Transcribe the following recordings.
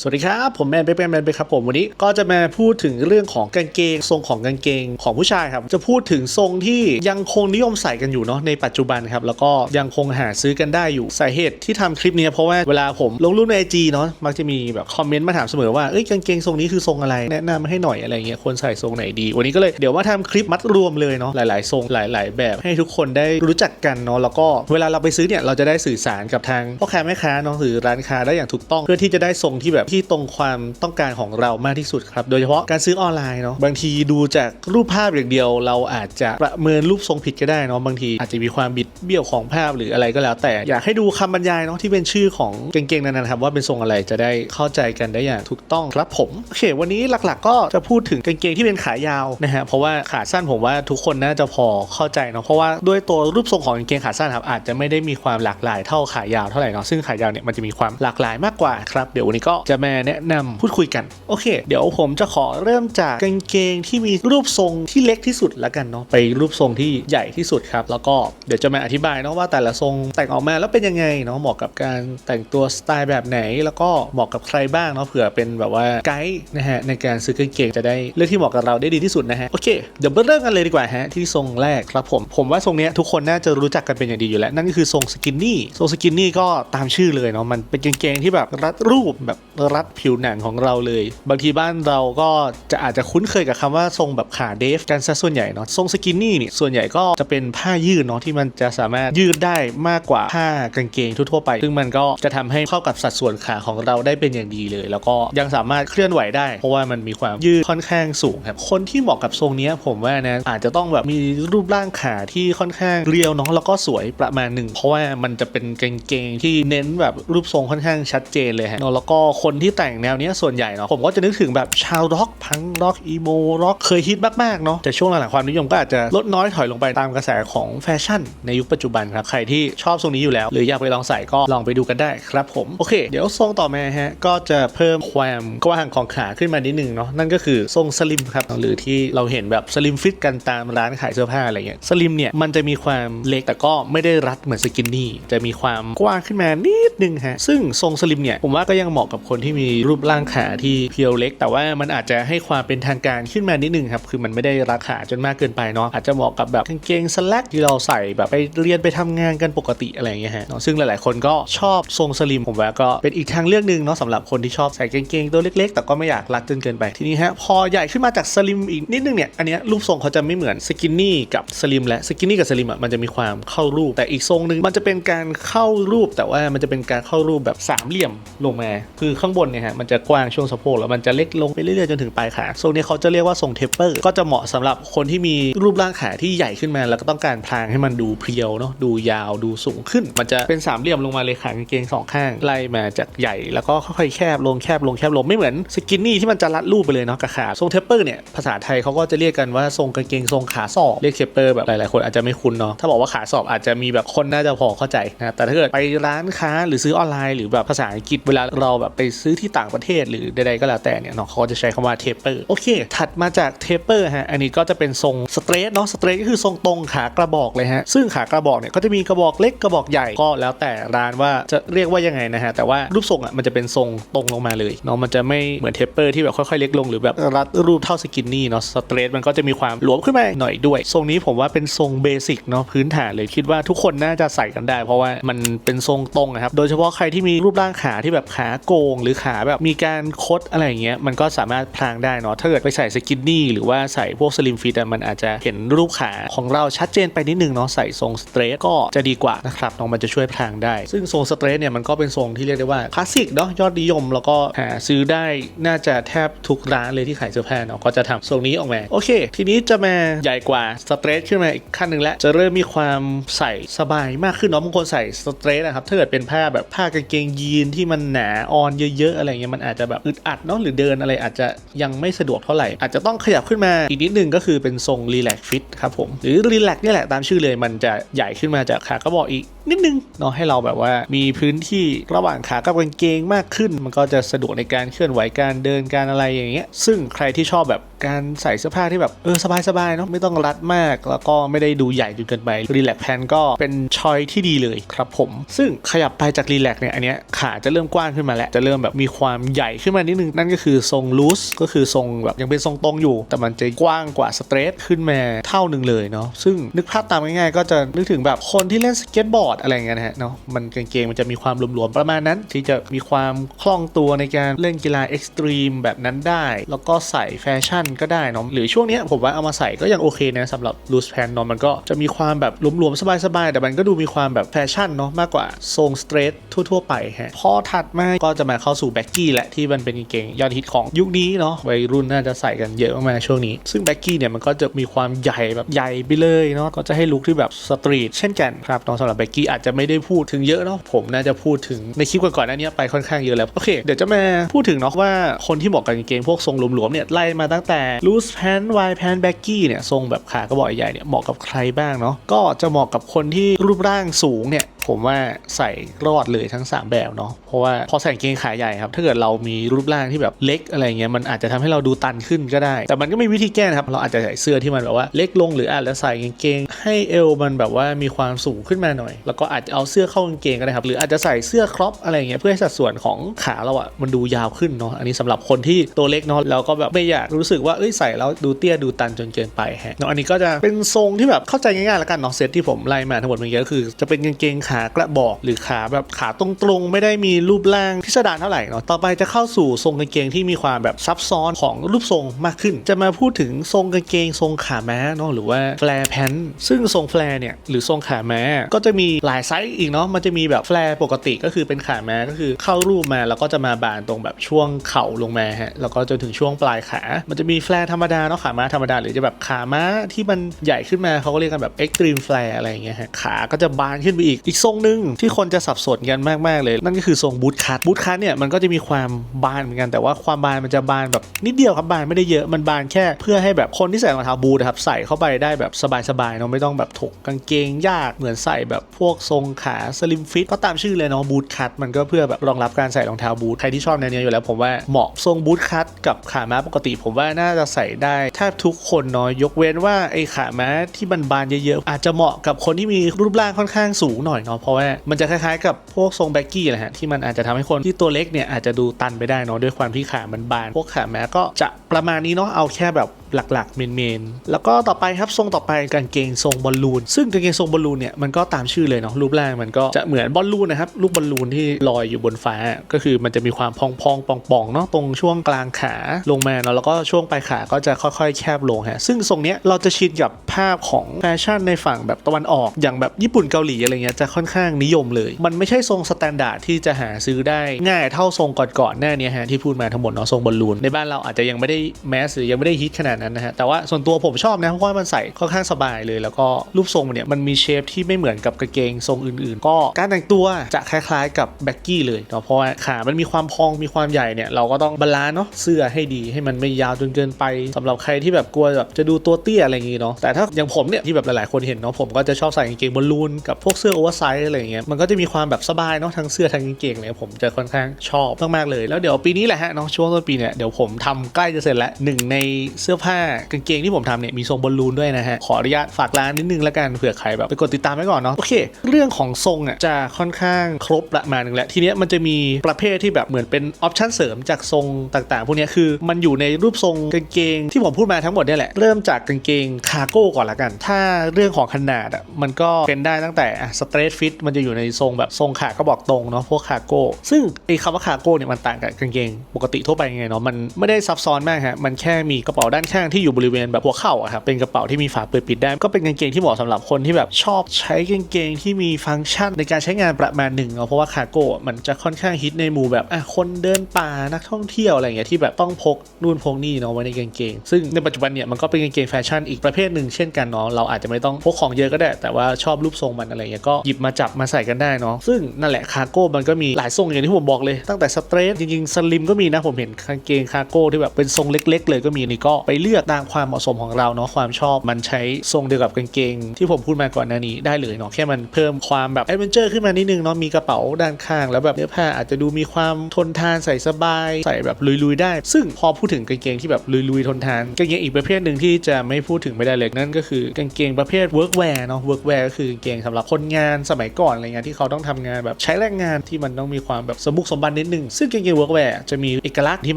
สวัสดีครับ ผมแมนเป๊ะแมนเป๊ะครับผมวันนี้ก็จะมาพูดถึงเรื่องของกางเกง ทรงของกางเกงของผู้ชายครับ จะพูดถึงทรงที่ยังคงนิยมใส่กันอยู่เนาะในปัจจุบันครับแล้วก็ยังคงหาซื้อกันได้อยู่สาเหตุที่ทำคลิปนี้เพราะว่าเวลาผมลงรูปในไอจีเนาะมักจะมีแบบคอมเมนต์มาถามเสมอว่าเอ้ยกางเกงทรงนี้คือทรงอะไร แนะนำให้หน่อยอะไรเงี้ยควรใส่ทรงไหนดี วันนี้ก็เลยเดี๋ยวมาทำคลิปมัดรวมเลยเนาะหลาย ๆ ทรงหลาย ๆ แบบให้ทุกคนได้รู้จักกันเนาะแล้วก็เวลาเราไปซื้อเนี่ยเราจะได้สื่อสารกับทางพ่อค้าแม่ค้าเนาะหรือร้านค้าได้อย่างถูกต้องเพื่อที่จะได้ทรงที่แบบที่ตรงความต้องการของเรามากที่สุดครับ โดยเฉพาะการซื้อออนไลน์เนาะบางทีดูจากรูปภาพอย่างเดียว เราอาจจะประเมินรูปทรงผิดก็ได้เนาะบางทีอาจจะมีความบิดเบี้ยวของภาพหรืออะไรก็แล้ว แต่อยากให้ดูคำบรรยายเนาะที่เป็นชื่อของกางเกงนั้นนะครับว่าเป็นทรงอะไรจะได้เข้าใจกันได้อย่างถูกต้องครับผมโอเควันนี้หลักๆ ก็จะพูดถึงกางเกงที่เป็นขายาวนะฮะเพราะว่าขาสั้นผมว่าทุกคนน่าจะพอเข้าใจเนาะเพราะว่าด้วยตัวรูปทรงของกางเกงขาสั้นครับอาจจะไม่ได้มีความหลากหลายเท่าขายาวเท่าไหร่เนาะซึ่งขายาวเนี่ยมันจะมีความหลากหลายมากกว่าครับเดี๋ยววันนี้ก็จะะมาแนะนำพูดคุยกัน โอเค เดี๋ยวผมจะขอเริ่มจากกางเกงที่มีรูปทรงที่เล็กที่สุดละกันเนาะไปรูปทรงที่ใหญ่ที่สุดครับ แล้วก็เดี๋ยวจะมาอธิบายเนาะว่าแต่ละทรงแต่งออกมาแล้วเป็นยังไงเนาะเหมาะกับการแต่งตัวสไตล์แบบไหน แล้วก็เหมาะกับใครบ้างเนาะเผื่อเป็นแบบว่าไกด์นะฮะในการซื้อกางเกงจะได้เลือกที่เหมาะกับเราได้ดีที่สุดนะฮะโอเคเดี๋ยวเริ่มกันเลยดีกว่าฮะที่ทรงแรกครับผมผมว่าทรงเนี้ยทุกคนน่าจะรู้จักกันเป็นอย่างดีอยู่แล้ว นั่นก็คือทรงสกินนี่ทรงสกินนี่ก็ตามชื่อเลยเนาะมันเป็นกางเกงที่แบบรัดรูปแบบรัดผิวหนังของเราเลย บางทีบ้านเราก็จะอาจจะคุ้นเคยกับคำว่าทรงแบบขาเดฟกันซะส่วนใหญ่เนาะทรงสกินนี่นี่ส่วนใหญ่ก็จะเป็นผ้ายืดเนาะที่มันจะสามารถยืดได้มากกว่าผ้ากางเกงทั่วๆไป ซึ่งมันก็จะทำให้เข้ากับสัดส่วนขาของเราได้เป็นอย่างดีเลย แล้วก็ยังสามารถเคลื่อนไหวได้ เพราะว่ามันมีความยืดค่อนข้างสูงครับคนที่เหมาะกับทรงนี้ผมว่านะอาจจะต้องแบบมีรูปร่างขาที่ค่อนข้างเรียวเนาะแล้วก็สวยประมาณหนึ่งเพราะว่ามันจะเป็นกางเกงที่เน้นแบบรูปทรงค่อนข้างชัดเจนเลยฮะเนาะแล้วก็คนนที่แต่งแนวนี้ส่วนใหญ่เนาะผมก็จะนึกถึงแบบชาวร็อกพังร็อกอีโมร็อกเคยฮิตมากๆเนาะแต่ช่วงหลังๆความนิยมก็อาจจะลดน้อยถอยลงไปตามกระแสของแฟชั่น ในยุคปัจจุบันครับใครที่ชอบทรงนี้อยู่แล้ว หรืออยากไปลองใส่ก็ลองไปดูกันได้ครับผมโอเค เดี๋ยวทรงต่อมาฮะก็จะเพิ่มความกว้างของขาขึ้นมานิดนึงเนาะนั่นก็คือทรงสลิมครับหรือที่เราเห็นแบบสลิมฟิตกันตามร้านขายเสื้อผ้าอะไรเงี้ยสลิมเนี่ยมันจะมีความเล็กแต่ก็ไม่ได้รัดเหมือนสกินนี่จะมีความกว้างขึ้นมานิดนึงฮะซึ่งทรงสลิมเนี่ยผมว่าก็ยังเหมาะกับคนที่มีรูปร่างขาที่เพียวเล็ก แต่ว่ามันอาจจะให้ความเป็นทางการขึ้นมานิดนึงครับคือมันไม่ได้รัดขาจนมากเกินไปเนาะอาจจะเหมาะกับแบบกางเกงสแลกที่เราใส่แบบไปเรียนไปทำงานกันปกติอะไรอย่างเงี้ยฮะเนาะซึ่งหลาย ๆ คนก็ชอบทรงสลิมผมว่าก็เป็นอีกทางเลือกหนึ่งเนาะสำหรับคนที่ชอบใส่กางเกงตัวเล็ก ๆ แต่ก็ไม่อยากรัดจนเกินไปทีนี้ฮะพอใหญ่ขึ้นมาจากสลิมอีกนิดนึงเนี่ยอันเนี้ยรูปทรงเขาจะไม่เหมือนสกินนี่กับสลิมและสกินนี่กับสลิมอะมันจะมีความเข้ารูป แต่อีกทรงหนึ่งมันจะเป็นการเข้ารูปแต่ว่ามันจะเป็นการเข้ารูปแบบสามเหลี่ยมลงมาคือข้างบนเนี่ยฮะมันจะกว้างช่วงสะโพกแล้วมันจะเล็กลงไปเรื่อยๆจนถึงปลายขาทรงนี้เขาจะเรียกว่าทรงเทปเปอร์ก็จะเหมาะสำหรับคนที่มีรูปร่างขาที่ใหญ่ขึ้นมา แล้วก็ต้องการพรางให้มันดูเพรียวเนาะดูยาวดูสูงขึ้น มันจะเป็นสามเหลี่ยมลงมาเลยขากางเกงสองข้างไล่มาจากใหญ่แล้วก็ค่อยๆแคบลงแคบลงแคบลงไม่เหมือนสกินนี่ที่มันจะรัดรูปไปเลยเนาะกับขาทรงเทปเปอร์เนี่ยภาษาไทยเขาก็จะเรียกกันว่าทรงกางเกงทรงขาศอกเรียกเทปเปอร์แบบหลายๆคนอาจจะไม่คุ้นเนาะถ้าบอกว่าขาศอกอาจจะมีแบบคนน่าจะพอเข้าใจนะแต่ถ้าเกิดไปร้านค้าหรือซื้อออนไลน์หรือแบบภาษาอังกฤษเวลาเราแบบไปซื้อที่ต่างประเทศหรือใดๆก็แล้วแต่เนี่ยเนาะเขาจะใช้คำว่าเทปเปอร์โอเค ถัดมาจากเทปเปอร์ฮะอันนี้ก็จะเป็นทรงสเตรทเนาะสเตรทก็คือทรงตรงขากระบอกเลยฮะซึ่งขากระบอกเนี่ยก็จะมีกระบอกเล็กกระบอกใหญ่ก็แล้วแต่ร้านว่าจะเรียกว่ายังไงนะฮะแต่ว่ารูปทรงอะมันจะเป็นทรงตรงลงมาเลยเนาะมันจะไม่เหมือนเทปเปอร์ที่แบบค่อยๆเล็กลงหรือแบบรัดรูปเท่าสกินนี่เนาะสเตรทมันก็จะมีความหลวมขึ้นมาหน่อยด้วย ทรงนี้ผมว่าเป็นทรงเบสิกเนาะพื้นฐานเลยคิดว่าทุกคนน่าจะใส่กันได้ เพราะว่ามันเป็นทรงตรงนะครับโดยเฉพาะใครที่มีรูปร่างขาที่แบบขาโกงหรือขาแบบมีการคดอะไรอย่างเงี้ยมันก็สามารถพรางได้เนาะถ้าเกิดไปใส่สกินนี่หรือว่าใส่พวกสลิมฟิตมันอาจจะเห็นรูปขาของเราชัดเจนไปนิดนึงเนาะใส่ทรงสเตรทก็จะดีกว่านะครับเนาะมันจะช่วยพรางได้ ซึ่งทรงสเตรทเนี่ยมันก็เป็นทรงที่เรียกได้ว่าคลาสสิกเนาะยอดนิยมแล้วก็หาซื้อได้น่าจะแทบทุกร้านเลยที่ขายเสื้อผ้าเนาะก็จะทำทรงนี้ออกมาโอเค ทีนี้จะมาใหญ่กว่าสเตรทขึ้นมาอีกขั้นหนึ่งแล้วจะเริ่มมีความใส่สบายมากขึ้นเนาะบางคนใส่สเตรทนะครับถ้าเกิดเป็นผ้าแบบผ้ากางเกงยีนที่มันหนาออนเยอะๆอะไรเงี้ยมันอาจจะแบบอึดอัดเนาะหรือเดินอะไรอาจจะยังไม่สะดวกเท่าไหร่ อาจจะต้องขยับขึ้นมาอีกนิดนึงก็คือเป็นทรงรีแลกฟิตครับผมหรือรีแลกนี่แหละตามชื่อเลยมันจะใหญ่ขึ้นมาจากขากระบอกอีกนิดนึงเนาะให้เราแบบว่ามีพื้นที่ระหว่างขากับกางเกงมากขึ้น มันก็จะสะดวกในการเคลื่อนไหวการเดินการอะไรอย่างเงี้ยซึ่งใครที่ชอบแบบการใส่เสื้อผ้าที่แบบเออสบายๆเนาะไม่ต้องรัดมาก แล้วก็ไม่ได้ดูใหญ่จนเกินไปรีแลกแพนก็เป็นชอยที่ดีเลยครับผม ซึ่งขยับไปจากรีแลกเนี่ยอันเนี้ยขาจะเริ่มกว้างขึ้นมาแล้วจะเริ่มแบบมีความใหญ่ขึ้นมานิดนึง นั่นก็คือทรงลูสก็คือทรงแบบยังเป็นทรงตรงอยู่ แต่มันจะกว้างกว่าสเตรทขึ้นมาเท่าหนึ่งเลยเนาะซึ่งนึกภาพตามง่ายๆ ก็จะนึกถึงแบบคนที่เล่นสเก็ตบอร์ดอะไรเงี้ยนะฮะเนาะมันกางเกงมันจะมีความหลวมๆประมาณนั้น ที่จะมีความคล่องตัวในการเล่นกีฬาเอ็กซ์ตรีมแบบนั้นได้ แล้วก็ใส่แฟชั่นก็ได้เนาะหรือช่วงนี้ผมว่าเอามาใส่ก็ยังโอเคนะสำหรับลูสแพนเนาะมันก็จะมีความแบบหลวมๆสบายๆแต่มันก็ดูมีความแบบแฟชั่นเนาะมากกว่าทรงสเตรททั่ว ๆ ไปฮะพอถัดมาก็จะมาเข้าสู่แบ็กกี้แหละที่มันเป็นกางเกงยอดฮิตของยุคนี้เนาะวัยรุ่นน่าจะใส่กันเยอะมากๆช่วงนี้ ซึ่งแบ็กกี้เนี่ยมันก็จะมีความใหญ่แบบใหญ่ไปเลยเนาะก็จะให้ลุคที่แบบสตรีทเช่นกันครับน้องสำหรับแบ็กกี้อาจจะไม่ได้พูดถึงเยอะเนาะผมน่าจะพูดถึงในคลิปก่อนๆหน้านี้ไปค่อนข้างเยอะแล้วโอเคเดี๋ยวจะมาพูดถึงเนาะว่าคนที่เหมาะกับกางเกงพวกทรงหลวมๆเนี่ยไล่มาตั้งแต่ loose pant wide pant baggy เนี่ยทรงแบบขากระบอกใหญ่เนี่ยเหมาะกับใครบ้างเนาะก็จะเหมาะกับคนที่รูปร่างสูงเนี่ย ผมว่าใส่รอดเลยทั้ง 3 แบบเนาะเพราะว่าพอใส่กางเกงขาใหญ่ครับ ถ้าเกิดเรามีรูปร่างที่แบบเล็กอะไรเงี้ยมันอาจจะทำให้เราดูตันขึ้นก็ได้ แต่มันก็มีวิธีแก้นะครับ เราอาจจะใส่เสื้อที่มันแบบว่าเล็กลงหรืออาจจะใส่กางเกง ให้เอวมันแบบว่ามีความสูงขึ้นมาหน่อย แล้วก็อาจจะเอาเสื้อเข้ากางเกงก็ได้ครับหรืออาจจะใส่เสื้อครอปอะไรเงี้ยเพื่อให้สัดส่วนของขาเราอะมันดูยาวขึ้นเนาะอันนี้สำหรับคนที่ตัวเล็กเนาะแล้วก็แบบไม่อยากรู้สึกว่าเอ้ยใส่แล้วดูเตี้ยดูตันจนเกินไปฮะเนาะอันนี้ก็จะเป็นทรงที่แบบเข้าใจง่ายๆแล้วกันเนาะเซตที่ผมไล่มาทั้งหมดเมื่อกี้ก็คือจะเป็นกางเกงขากระบอกหรือขาแบบขาตรงๆ ไม่ได้มีรูปร่างพิสดารเท่าไหร่เนาะต่อไปจะเข้าสู่ทรงกางเกงที่มีความแบบซับซ้อนของรูปทรงมากขึ้น จะมาพูดถึงทรงกางเกงทรงขาม้าเนาะหรือว่าแฟร์แพนซึ่งทรงแฟร์เนี่ยหรือทรงขาม้าก็จะมีหลายไซส์อีกเนาะมันจะมีแบบแฟร์ปกติก็คือเป็นขาม้าก็คือเข้ารูปมาแล้วก็จะมาบานตรงแบบช่วงเข่าลงมาฮะแล้วก็จนถึงช่วงปลายขา มันจะมีแฟร์ธรรมดาเนาะขาม้าธรรมดาหรือจะแบบขาม้าที่มันใหญ่ขึ้นมาเขาก็เรียกกันแบบเอ็กตรีมแฟร์อะไรอย่างเงี้ยฮะขาก็จะบานขึ้นไปอีกอีกทรงหนึ่งที่คนจะสับสนกันมาก ๆ เลย นั่นก็คือทรงบูทคัทบูทคัทเนี่ยมันก็จะมีความบานเหมือนกันแต่ว่าความบานมันจะบานแบบนิดเดียวครับบานไม่ได้เยอะมันบานแค่เพื่อให้แบบคนที่ใส่รองเท้าบูทครับใส่เข้าไปได้แบบสบายๆเนาะไม่ต้องแบบถกกางเกงยากเหมือนใส่แบบพวกทรงขาสลิมฟิตก็ตามชื่อเลยเนาะบูทคัทมันก็เพื่อแบบรองรับการใส่รองเท้าบูทใครที่ชอบแนวนี้อยู่แล้วผมว่าเหมาะทรงบูทคัทกับขาม้าปกติ ผมว่าน่าจะใส่ได้แทบทุกคนเนาะยกเว้นว่าไอ้ขาม้าที่มันบานเยอะๆอาจจะเหมาะกับคนที่มีรูปร่างค่อนข้างสูงหน่อยเนาะเพราะว่ามันจะคล้ายๆกับพวกทรงแบ็กกี้แหละฮะที่มันอาจจะทำให้คนที่ตัวเล็กเนี่ยอาจจะดูตันไปได้เนาะด้วยความที่ขามันบาน พวกขาแม้ก็จะประมาณนี้เนาะเอาแค่แบบ หลักๆเมนๆแล้วก็ต่อไปครับทรงต่อไปกางเกงทรงบอลลูน ซึ่งกางเกงทรงบอลลูนเนี่ยมันก็ตามชื่อเลยเนาะรูปร่างมันก็จะเหมือนบอลลูนนะครับลูกบอลลูนที่ลอยอยู่บนฟ้า ก็คือมันจะมีความพองๆป่องๆเนาะตรงช่วงกลางขาลงมาเนาะแล้วก็ช่วงปลายขาก็จะค่อยๆ แคบลงฮะซึ่งทรงเนี้ยเราจะชินกับภาพของแฟชั่นในฝั่งแบบตะวันออกอย่างแบบญี่ปุ่นเกาหลีอะไรเงี้ยจะค่อนข้างนิยมเลย มันไม่ใช่ทรงสแตนดาร์ดที่จะหาซื้อได้ง่ายเท่าทรงก่อนๆหน้านี้ฮะที่พูดมาทั้งหมดเนาะทรงบอลลูนในบ้านเราอาจจะยังไม่ได้แมสหรือยังไม่ได้ฮิตขนาดนั้นนะฮะแต่ว่าส่วนตัวผมชอบนะเพราะว่ามันใส่ค่อนข้างสบายเลย แล้วก็รูปทรงมันเนี่ยมันมีเชฟที่ไม่เหมือนกับกางเกงทรงอื่นๆ ก็การแต่งตัวจะคล้ายๆกับแบ็กกี้เลยเนาะเพราะว่าขา มันมีความพองมีความใหญ่เนี่ยเราก็ต้องบาลานซ์เนาะเสื้อให้ดีให้มันไม่ยาวจนเกินไปสำหรับใครที่แบบกลัวแบบจะดูตัวเตี้ยอะไรอย่างงี้เนาะแต่ถ้าอย่างผมเนี่ยที่แบบหลายๆคนเห็นเนาะผมก็จะชอบใส่กางเกงบอลลูนกับพวกเสื้อโอเวอร์ไซส์อะไรอย่างเงี้ยมันก็จะมีความแบบสบายเนาะทั้งเสื้อทั้งกางเกงเลยผมจะค่อนข้างชอบมากๆเลย แล้วเดี๋ยวปีนี้แหละฮะเนาะช่วงต้นปีเนี่ยเดี๋ยวผมทำใกล้จะเสร็จแล้วหนึ่งในเสื้อผ้ากางเกงที่ผมทำเนี่ยมีทรงบอลลูนด้วยนะฮะ ขออนุญาตฝากร้านนิดนึงแล้วกันเผื่อใครแบบไปกดติดตามไว้ก่อนเนาะโอเค เรื่องของทรงอะจะค่อนข้างครบประมาณนึงแล้วทีเนี้ยมันจะมีประเภทที่แบบเหมือนเป็นออปชั่นเสริมจากทรงต่างๆ พวกเนี้ยคือมันอยู่ในรูปทรงกางเกงที่ผมพูดมาทั้งหมดเนี่ยแหละเริ่มจากกางเกงคาร์โก้ก่อนละกัน ถ้าเรื่องของขนาดอะมันก็เป็นได้ตั้งแต่สเตรทฟิตมันจะอยู่ในทรงแบบทรงขาก็บอกตรงเนาะพวกคาร์โก้ซึ่งไอ้คำว่าคาร์โก้เนี่ยมันต่างกับกางเกงปกติทั่วไปยังไงเนาะมันไม่ได้ซับซ้อนมากฮะมันแค่มีกระเป๋าด้านข้างที่อยู่บริเวณแบบหัวเข่าอะครับเป็นกระเป๋าที่มีฝาเปิดปิดได้ ก็เป็นกางเกงที่เหมาะสำหรับคนที่แบบชอบใช้กางเกงที่มีฟังก์ชันในการใช้งานประมาณหนึ่งเนาะเพราะว่าคาร์โก้มันจะค่อนข้างฮิตในหมู่แบบอะคนเดินป่านักท่องเที่ยวอะไรอย่างเงี้ยที่แบบต้องพกนู่นพกนี่เนาะไว้ในกางเกง ซึ่งในปัจจุบันเนี่ยมันก็เป็นกางเกงแฟชั่นอีกประเภทหนึ่งเช่นกันเนาะเราอาจจะไม่ต้องพกของเยอะก็ได้ แต่ว่าชอบรูปทรงมันอะไรเงี้ยก็หยิบมาจับมาใส่กันได้เนาะซึ่งนั่นแหละคาร์โก้มันก็มีหลายทรงอย่างที่ผมบอกเลยตั้งแต่สเตรทจริงๆสลิมก็มีนะผมเห็นกางเกงคาโก้ที่แบบเป็นทรงเล็ก ๆ เลยก็มีนี่ก็ไปเลือกตามความเหมาะสมของเราเนาะความชอบมันใช้ทรงเดียวกับกางเกง ที่ผมพูดมาก่อนหน้านี้ได้เลยเนาะแค่มันเพิ่มความแบบแอดเวนเจอร์ขึ้นมานิดนึงเนาะมีกระเป๋าด้านข้าง แล้วแบบเนื้อผ้าอาจจะดูมีความทนทานใส่สบาย ใส่แบบลุยๆได้ ซึ่งพอพูดถึงกางเกงที่แบบลุยๆทนทานกางเกงอีกประเภทหนึ่งที่จะไม่พูดถึงไม่ได้เลยนั่นก็คือกางเกงประเภท workwear เนาะ workwear ก็คือกางเกงสำหรับคนงานสมัยก่อนอะไรเงี้ยที่เขาต้องทำงานแบบใช้แรงงานที่มันต้องมีความแบบสมบุกสมบันนิดนึงซึ่งกางเกง workwear จะมีเอกลักษณ์ที่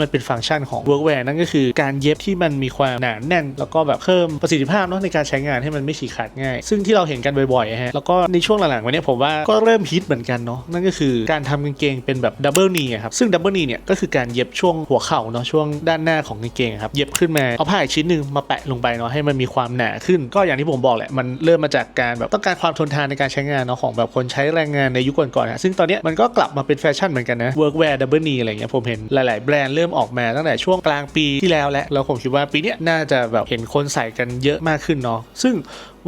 มันเป็นฟังก์ชันของ workwear นั่นก็คือการเย็บที่มันมีความหนาแน่น แล้วก็แบบเพิ่มประสิทธิภาพเนาะในการใช้งานให้มันไม่ฉีกขาดง่าย ซึ่งที่เราเห็นกันบ่อยๆฮะแล้วก็ในช่วงหลังๆมาเนี้ผมว่าก็เริ่มฮิตเหมือนกันเนาะนั่นก็คือการทำกางเกงเป็นแบบดับเบิลนีครับซึ่งดับเบิลนีเนี่ยก็คือการเย็บช่วงหัวเข่าเนาะช่วงด้านหน้าของกางเกงครับเย็บขึ้นมาเอาผ้าอีกชิ้นหนึ่งมาแปะลงไปเนาะให้มันมีความหนาขึ้น ก็อย่างที่ผมบอกแหละมันเริ่มมาจากการแบบต้องการความทนทานในการใช้งานเนาะของแบบคนใช้แรงงานในยุคก่อนๆฮะซึ่งตอนนี้มันก็กลับมาเป็นแฟชั่นเหมือนกันนะ workwear double knee อะไรเงี้ยผมเห็นหลายๆแบรนด์เริ่มออกมาตั้งแต่ช่วงกลางปีที่แล้วและแล้วผมคิดว่าปีเนี้ยน่าจะแบบเห็นคนใส่กันเยอะมากขึ้นเนาะซึ่ง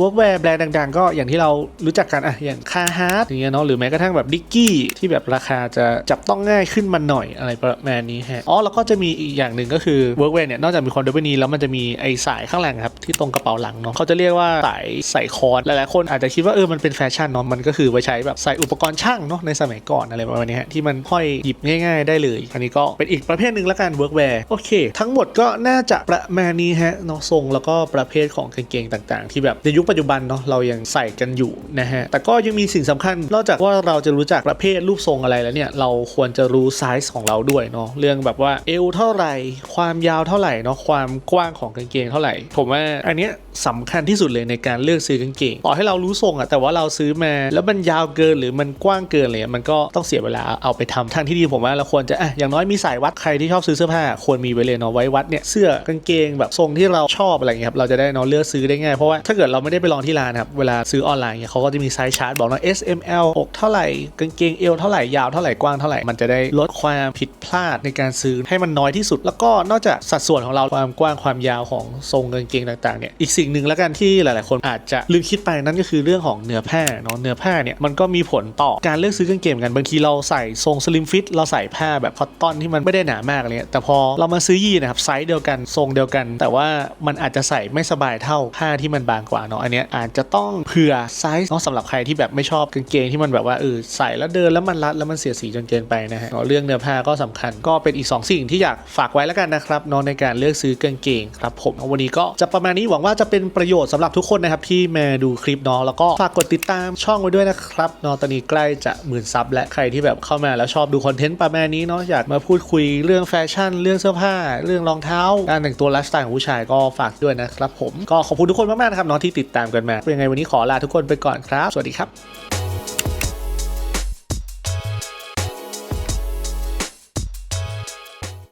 workwear แบรนด์ดัง ๆ ก็อย่างที่เรารู้จักกันอะอย่างคาฮาร์ดอย่างเงี้ยเนาะหรือแม้กระทั่งแบบดิกกี้ที่แบบราคาจะจับต้องง่ายขึ้นมาหน่อยอะไรประมาณนี้ฮะอ๋อแล้วก็จะมีอีกอย่างหนึ่งก็คือ workwear เนี่ยนอกจากมีคอนเดอร์นี้แล้วมันจะมีไอสายข้างหลังครับที่ตรงกระเป๋าหลังเนาะเขาจะเรียกว่าสายใส่คอร์ดหลายๆคนอาจจะคิดว่าเออมันเป็นแฟชั่นเนาะมันก็คือไว้ใช้แบบใส่อุปกรณ์ช่างเนาะในสมัยก่อนอะไรประมาณนี้ฮะที่มันห้อยหยิบง่าย ๆ ได้เลย อันนี้ก็เป็นอีกประเภทหนึ่งละกัน workwear โอเค ทั้งหมดก็น่าจะประมาณนี้ฮะเนาะทรงแล้วก็ประเภทของกางเกงต่าง ๆ ที่แบบในยุคปัจจุบันเนาะเรายังใส่กันอยู่นะฮะแต่ก็ยังมีสิ่งสำคัญ นอกจากว่าเราจะรู้จักประเภทรูปทรงอะไรแล้วเนี่ยเราควรจะรู้ไซส์ของเราด้วยเนาะเรื่องแบบว่าเอวเท่าไหร่ ความยาวเท่าไหร่เนาะความกว้างของกางเกงเท่าไหร่ ผมว่าอันเนี้ย สำคัญที่สุดเลยในการเลือกซื้อกางเกงต่อให้เรารู้ทรงอะแต่ว่าเราซื้อมาแล้วมันยาวเกินหรือมันกว้างเกินเลยมันก็ต้องเสียเวลาเอาไปทำทางที่ดีผมว่าเราควรจะอะอย่างน้อยมีสายวัดใครที่ชอบซื้อเสื้อผ้าควรมีไว้เลยเนาะไว้วัดเนี่ยเสื้อกางเกงแบบทรงที่เราชอบอะไรเงี้ยครับเราจะได้เนาะเลือกซื้อได้ง่ายเพราะว่าถ้าเกิดเราไม่ได้ไปลองที่ร้านครับเวลาซื้อออนไลน์เนี่ยเขาก็จะมีไซส์ชาร์ตบอกเนาะ S M L อกเท่าไหร่กางเกงเอวเท่าไหร่ยาวเท่าไหร่กว้างเท่าไหร่มันจะได้ลดความผิดพลาดในการซื้อให้มันน้อยที่สุด แล้วก็นอกจากสัดส่วนของเราความกว้างความยาวของทรงกางเกงต่างๆเนี่ยอีกสิ่งหนึ่งแล้วกันที่หลาย ๆ คนอาจจะลืมคิดไปนั่นก็คือเรื่องของเนื้อผ้าเนาะเนื้อผ้าเนี่ยมันก็มีผลต่อการเลือกซื้อกางเกงเหมือนกันบางทีเราใส่ทรงสลิมฟิตเราใส่ผ้าแบบคอตตอนที่มันไม่ได้หนามากเลยแต่พอเรามาซื้อยีนะครับไซส์เดียวกันทรงเดียวกัน แต่ว่ามันอาจจะใส่ไม่สบายเท่าผ้าที่มันบางกว่าเนาะอันเนี้ยอาจจะต้องเผื่อไซส์เนาะสำหรับใครที่แบบไม่ชอบกางเกงที่มันแบบว่าเออใส่แล้วเดินแล้วมันรัดแล้วมันเสียสีจนเกินไปนะฮะเรื่องเนื้อผ้าก็สำคัญก็เป็นอีก 2 สิ่งที่อยากฝากไว้แล้วกันนะครับเนาะในการเลือกซื้อกางเกงครับผมวันนี้ก็จะประมาณนี้หวังว่าจะเป็นประโยชน์สำหรับทุกคนนะครับที่มาดูคลิปเนาะแล้วก็ฝากกดติดตามช่องไว้ด้วยนะครับเนาะตอนนี้ใกล้จะหมื่นซับและใครที่แบบเข้ามาแล้วชอบดูคอนเทนต์ประมาณนี้เนาะอยากมาพูดคุยเรื่องแฟชั่น เรื่องเสื้อผ้า เรื่องรองเท้าการแต่งตัวไลฟ์สไตล์ของผู้ชายก็ฝากด้วยนะครับผมก็ขอบคุณทุกคนมากๆนะครับเนาะที่ติดตามกันมาเป็นยังไงวันนี้ขอลาทุกคนไปก่อนครับ สวัสดีครับ